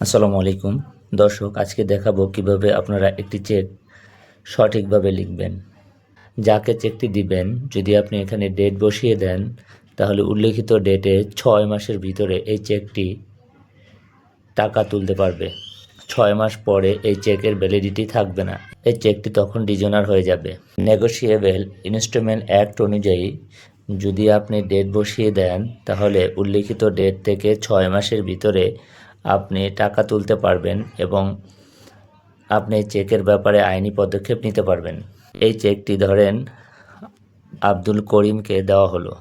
আসসালামু আলাইকুম। দর্শক, আজকে দেখাবো কীভাবে আপনারা একটি চেক সঠিকভাবে লিখবেন। যাকে চেকটি দিবেন, যদি আপনি এখানে ডেট বসিয়ে দেন, তাহলে উল্লেখিত ডেটে ছয় মাসের ভিতরে এই চেকটি টাকা তুলতে পারবে। ছয় মাস পরে এই চেকের ভ্যালিডিটি থাকবে না। এই চেকটি তখন ডিজনার হয়ে যাবে। নেগোশিয়েবল ইনস্ট্রুমেন্ট অ্যাক্ট অনুযায়ী, যদি আপনি ডেট বসিয়ে দেন, তাহলে উল্লেখিত ডেট থেকে ছয় মাসের ভিতরে আপনি টাকা তুলতে পারবেন এবং আপনি চেকের ব্যাপারে আইনি পদক্ষেপ নিতে পারবেন। এই চেকটি ধরেন আব্দুল করিমকে দেওয়া হলো।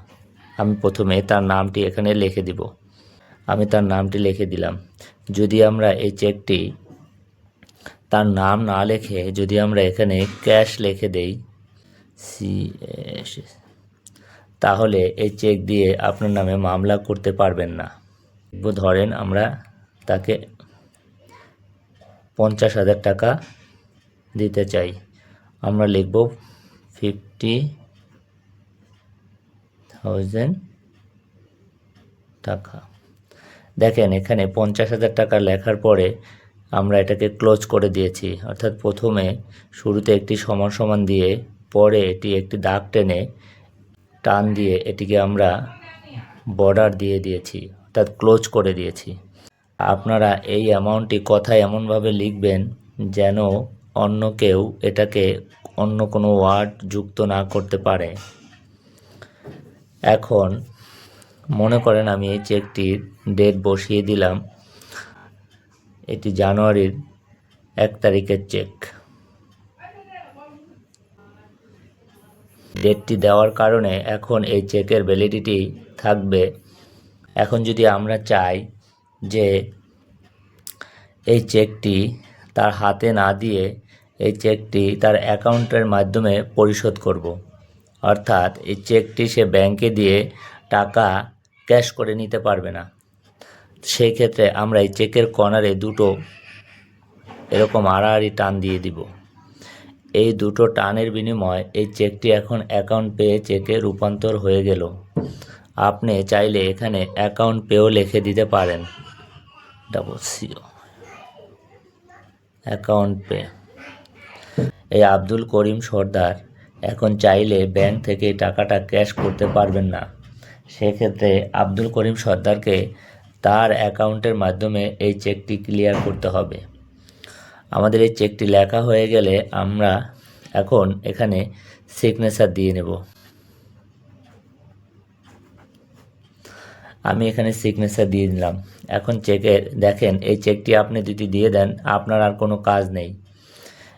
আমি প্রথমে তার নামটি এখানে লিখে দিব। আমি তার নামটি লিখে দিলাম। যদি আমরা এই চেকটি তার নাম না লেখে যদি আমরা এখানে ক্যাশ লিখে দেই, সি তাহলে এই চেক দিয়ে আপনার নামে মামলা করতে পারবেন না। ধরেন আমরা তাকে পঞ্চাশ হাজার টাকা দিতে চাই। আমরা লিখব ফিফটি থাউজেন্ড টাকা। দেখেন, এখানে পঞ্চাশ হাজার টাকা লেখার পরে আমরা এটাকে ক্লোজ করে দিয়েছি। অর্থাৎ প্রথমে শুরুতে একটি সমান সমান দিয়ে পরে এটি একটি দাগ টেনে টান দিয়ে এটিকে আমরা বর্ডার দিয়ে দিয়েছি, অর্থাৎ ক্লোজ করে দিয়েছি। আপনারা এই অ্যামাউন্টটি কথায় এমনভাবে লিখবেন যেন অন্য কেউ এটাকে অন্য কোনো ওয়ার্ড যুক্ত না করতে পারে। এখন মনে করেন আমি এই চেকটির ডেট বসিয়ে দিলাম। এটি জানুয়ারির এক তারিখের চেক ডেটটি দেওয়ার কারণে এখন এই চেকের ভ্যালিডিটি থাকবে। এখন যদি আমরা চাই যে এই চেকটি তার হাতে না দিয়ে এই চেকটি তার অ্যাকাউন্টের মাধ্যমে পরিশোধ করব। অর্থাৎ এই চেকটি সে ব্যাংকে দিয়ে টাকা ক্যাশ করে নিতে পারবে না। সেই ক্ষেত্রে আমরা এই চেকের কর্নারে দুটো এরকম আড়াআড়ি টান দিয়ে দিব। এই দুটো টানের বিনিময় এই চেকটি এখন অ্যাকাউন্ট পেয়ে চেকে রূপান্তর হয়ে গেল। আপনি চাইলে এখানে অ্যাকাউন্ট পেও লিখে দিতে পারেন। Double CO account pay. এই আব্দুল করিম সর্দার এখন চাইলে ব্যাংক থেকে টাকাটা ক্যাশ করতে পারবেন না। সেক্ষেত্রে আব্দুল করিম সর্দারকে তার অ্যাকাউন্টের মাধ্যমে এই চেকটি ক্লিয়ার করতে হবে। আমাদের এই চেকটি লেখা হয়ে গেলে আমরা এখন এখানে সিগনেচার দিয়ে নেব। আমি এখানে সিগনেচার দিয়ে দিলাম। এখন চেকের দেখেন, এই চেকটি আপনি যদি দিয়ে দেন, আপনার আর কোনো কাজ নেই।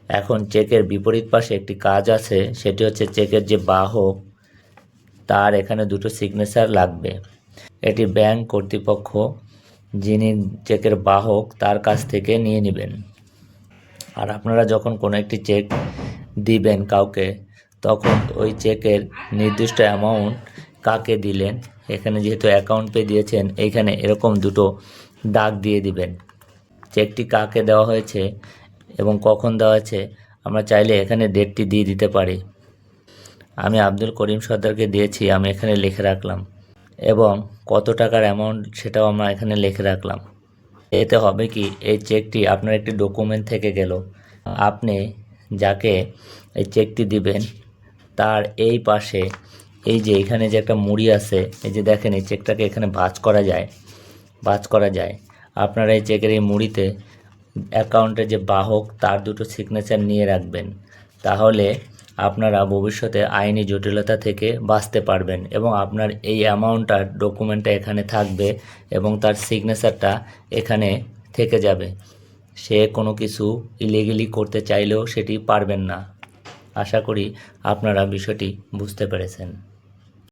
এখন চেকের বিপরীত পাশে একটি কাজ আছে, সেটি হচ্ছে চেকের যে বাহক, তার এখানে দুটো সিগনেচার লাগবে। এটি ব্যাংক কর্তৃপক্ষ, যিনি চেকের বাহক, তার কাছ থেকে নিয়ে নেবেন। আর আপনারা যখন কোনো একটি চেক দিবেন কাউকে, তখন ওই চেকের নির্দিষ্ট অ্যামাউন্ট কাকে দিলেন এখানে যেহেতু অ্যাকাউন্ট পে দিয়েছেন, এইখানে এরকম দুটো দাগ দিয়ে দিবেন। চেকটি কাকে দেওয়া হয়েছে এবং কখন দেওয়া হয়েছে আমরা চাইলে এখানে ডেটটি দিয়ে দিতে পারি। আমি আব্দুল করিম সর্দারকে দিয়েছি, আমি এখানে লিখে রাখলাম। এবং কত টাকার অ্যামাউন্ট সেটাও আমরা এখানে লিখে রাখলাম। এতে হবে কি, এই চেকটি আপনার একটি ডকুমেন্ট থেকে গেল। আপনি যাকে এই চেকটি দিবেন, তার এই পাশে এই যে এখানে যে একটা মুড়ি আছে, এই যে দেখেন, এই চেকটাকে এখানে ভাঁজ করা যায়, ভাঁজ করা যায়। আপনারা এই চেকের এই মুড়িতে অ্যাকাউন্টের যে বাহক, তার দুটো সিগনেচার নিয়ে রাখবেন। তাহলে আপনারা ভবিষ্যতে আইনি জটিলতা থেকে বাঁচতে পারবেন এবং আপনার এই অ্যামাউন্টটার ডকুমেন্টটা এখানে থাকবে এবং তার সিগনেচারটা এখানে থেকে যাবে। সে কোনো কিছু ইলিগেলি করতে চাইলেও সেটি পারবেন না। আশা করি আপনারা বিষয়টি বুঝতে পেরেছেন।